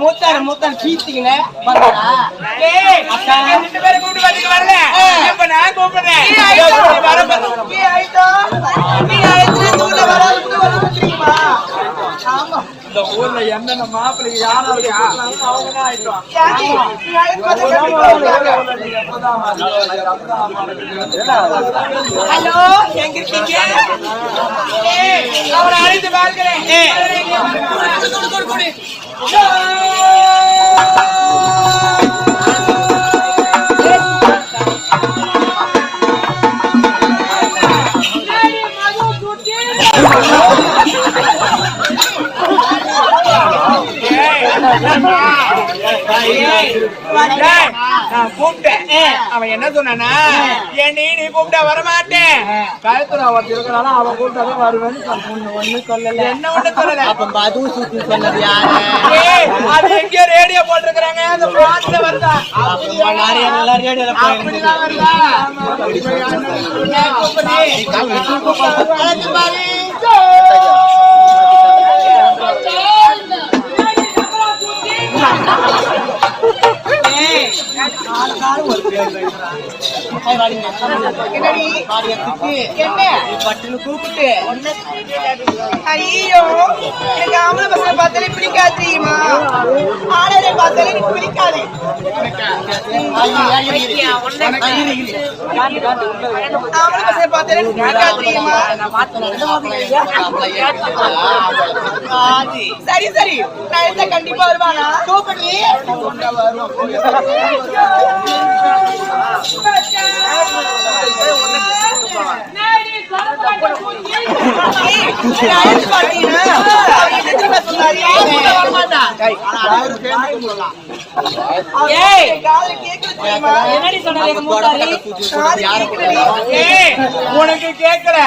மூத்தாரு மூத்தாரு வந்து வரல. கூப்பிடுறேன். இந்த ஊர்ல என்னென்ன மாப்பிள்ளைக்கு யாராவது அவங்க தான் ஆயிட்டோம். ஹலோ எங்க இருக்கீங்க அவரை அழைத்து பார்க்கிறேன். நான் கூப்பிட்டேன் அவன் என்ன சொன்னானா ஏண்டி நீ கூப்பிட்டா வரமாட்டேன் கயத்துல அவன் இருக்கிறானா அவன் கூட்டாதான் வருவேன்னு ஒண்ணு ஒண்ணு சொல்லல என்ன ஒண்ணு சொல்லல அப்ப மது சுத்தி சொன்னது யாரு அது எங்கேயோ ரேடியோ போட்டிருக்கிறாங்க அந்த பிரான்ஸ்ல வருதா நிறைய நல்லா ரேடியோல அப்படிதான் பட்டுன்னு கூப்பிட்டு. ஐயோ எனக்கு தெரியுமா சரி சரி. நான் இருந்தா கண்டிப்பா வருவானா? கூப்பிடு ஏய் உனக்கு கேட்கல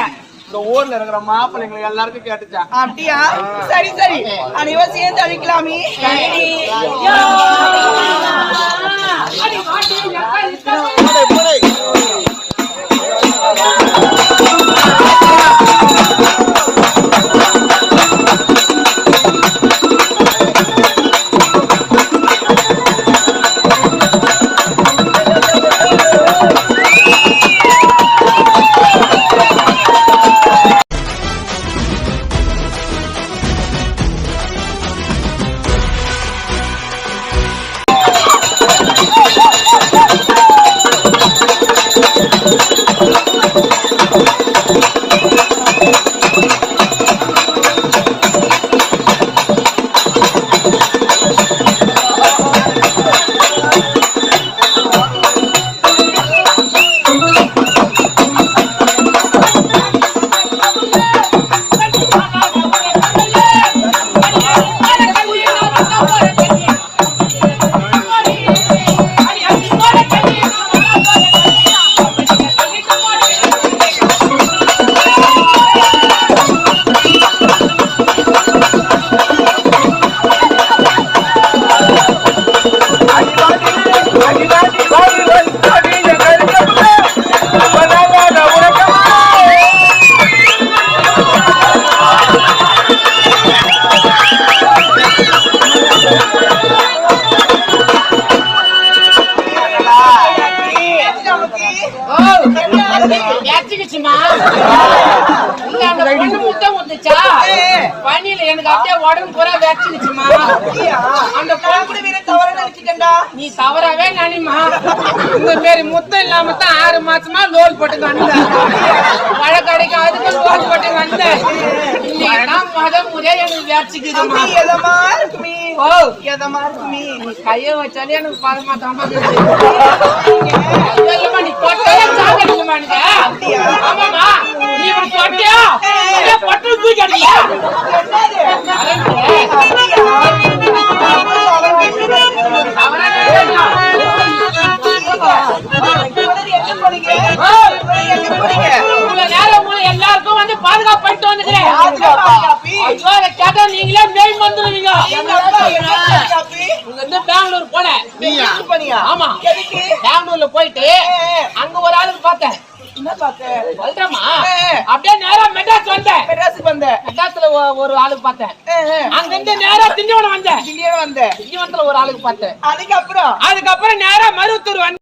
இந்த ஊர்ல இருக்கிற மாப்பிள்ளைங்களுக்கு எல்லாருக்கும் கேட்டுச்சா? அப்படியா? சரி சரி. அனைவரும் சேர்ந்து அழிக்கலாமே. இல்ல பனியில எனக்கு அப்படியே உடம்பு பூரா வெச்சிருச்சுமா? அந்த கூட வேற தவறா நினைச்சிட்டேன்டா. நீ தவறாவே நினைமா இந்த மாரி முத்தம் இல்லாம தான் ஆறு மாசமா லோல் போட்டு வந்தேன். வழக்கடைக்கு அதுக்கு லோல் போட்டு வந்தேன். இன்னைக்கு தான் முத முறையா எனக்கு வெச்சிக்குதுமா அப்படி எதமா இருக்குமே? ஓ. எதமா இருக்குமே? நீ கைய வச்சாலே எனக்கு பதமா தாமா நீ கேட்டா நீங்களே மேய் வந்துருவீங்க. எங்க அப்பா என்ன பாதுகாப்பி? இங்க இருந்து பெங்களூர் போனேன்? ஆமா? பெங்களூர்ல போயிட்டு அங்க ஒரு ஆளுக்கு பார்த்தேன். அப்படியே நேரா மெட்ராஸ் வந்தேன். மெட்ராஸுக்கு வந்த. மெட்ராஸ்ல ஒரு ஆளுக்கு பார்த்தேன். அங்க இருந்து நேரா திண்டிவனம் வந்தேன். திடீர்னு வந்த. திண்டிவனத்துல ஒரு ஆளுக்கு பார்த்தேன். அதுக்கப்புறம்? அதுக்கப்புறம் நேரா மருவத்தூர் வந்தேன்.